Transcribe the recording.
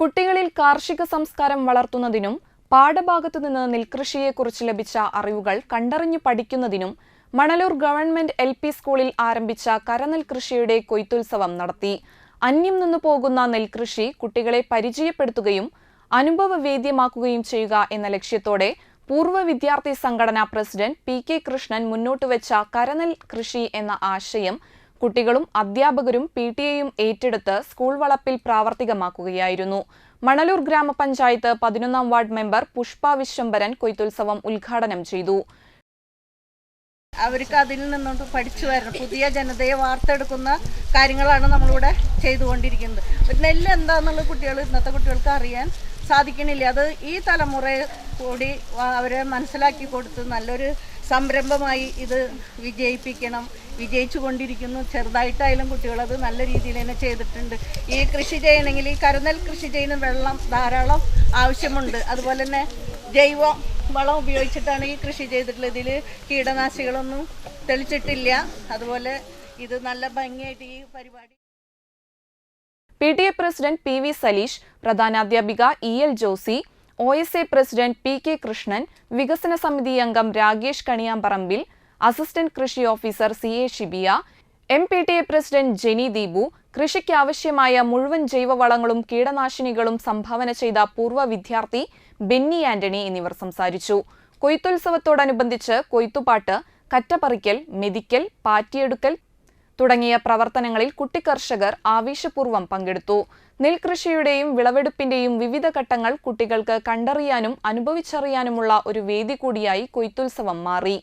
കുട്ടികളിൽ കാർഷിക സംസ്കാരം വളർത്തുന്നതിനും പാഠഭാഗത്തു നിന്ന് നെൽകൃഷിയെക്കുറിച്ച് ലഭിച്ച അറിവുകൾ കണ്ടറിഞ്ഞു പഠിക്കുന്നതിനും മണലൂർ ഗവൺമെന്റ് എൽ പി സ്കൂളിൽ ആരംഭിച്ച കരനെൽ കൃഷിയുടെ കൊയ്ത്തുത്സവം നടത്തി. അന്യം നിന്നു പോകുന്ന നെൽകൃഷി കുട്ടികളെ പരിചയപ്പെടുത്തുകയും അനുഭവവേദ്യമാക്കുകയും ചെയ്യുക എന്ന ലക്ഷ്യത്തോടെ പൂർവ വിദ്യാർത്ഥി സംഘടനാ പ്രസിഡന്റ് പി കെ കൃഷ്ണൻ മുന്നോട്ടുവച്ച കരനെൽ കൃഷി എന്ന ആശയം കുട്ടികളും അധ്യാപകരും പി ടി എയും ഏറ്റെടുത്ത് സ്കൂൾ വളപ്പിൽ പ്രാവർത്തികമാക്കുകയായിരുന്നു. മണലൂർ ഗ്രാമപഞ്ചായത്ത് പതിനൊന്നാം വാർഡ് മെമ്പർ പുഷ്പ വിശ്വംബരൻ കൊയ്ത്തുത്സവം ഉദ്ഘാടനം ചെയ്തു. അവർക്ക് അതിൽ നിന്നുകൊണ്ട് പഠിച്ചു വരണം. പുതിയ ജനതയെ വാർത്തെടുക്കുന്ന കാര്യങ്ങളാണ് നമ്മളിവിടെ ചെയ്തുകൊണ്ടിരിക്കുന്നത്. ഒരു നെല്ല് എന്താണെന്നുള്ള കുട്ടികൾ ഇന്നത്തെ കുട്ടികൾക്ക് അറിയാൻ സാധിക്കണില്ല. അത് ഈ തലമുറ കൂടി അവരെ മനസ്സിലാക്കി കൊടുത്ത് നല്ലൊരു സംരംഭമായി ഇത് വിജയിപ്പിക്കണം. വിജയിച്ചു കൊണ്ടിരിക്കുന്നു ചെറുതായിട്ടായാലും കുട്ടികളത് നല്ല രീതിയിൽ തന്നെ ചെയ്തിട്ടുണ്ട്. ഈ കൃഷി ചെയ്യണമെങ്കിൽ ഈ കരുനൽ കൃഷി ചെയ്യുന്ന വെള്ളം ധാരാളം ആവശ്യമുണ്ട്. അതുപോലെ തന്നെ ജൈവ വളം ഉപയോഗിച്ചിട്ടാണ് ഈ കൃഷി ചെയ്തിട്ടുള്ളത്. ഇതിൽ കീടനാശികളൊന്നും തെളിച്ചിട്ടില്ല. അതുപോലെ ഇത് നല്ല ഭംഗിയായിട്ട് ഈ പരിപാടി P T A president P V Saleesh പ്രധാനാധ്യാപിക E L Josy O S A president P K Krishnan വികസന സമിതി അംഗം രാകേഷ് കണിയാമ്പറമ്പിൽ അസിസ്റ്റന്റ് കൃഷി officer C A Shibiya M P T A president Jeni Deepu കൃഷിക്കാവശ്യമായ മുഴുവൻ ജൈവവളങ്ങളും കീടനാശിനികളും സംഭാവന ചെയ്ത പൂർവ വിദ്യാർത്ഥി ബെന്നി ആന്റണി എന്നിവർ സംസാരിച്ചു. കൊയ്ത്തുത്സവത്തോടനുബന്ധിച്ച് കൊയ്ത്തുപാട്ട് കറ്റപ്പറിക്കൽ മെതിക്കൽ പാറ്റിയെടുക്കൽ തുടങ്ങിയ പ്രവർത്തനങ്ങളിൽ കുട്ടിക്കർഷകർ ആവേശപൂർവം പങ്കെടുത്തു. നെൽകൃഷിയുടെയും വിളവെടുപ്പിന്റെയും വിവിധ ഘട്ടങ്ങൾ കുട്ടികൾക്ക് കണ്ടറിയാനും അനുഭവിച്ചറിയാനുമുള്ള ഒരു വേദി കൂടിയായി കൊയ്ത്തുത്സവം മാറി.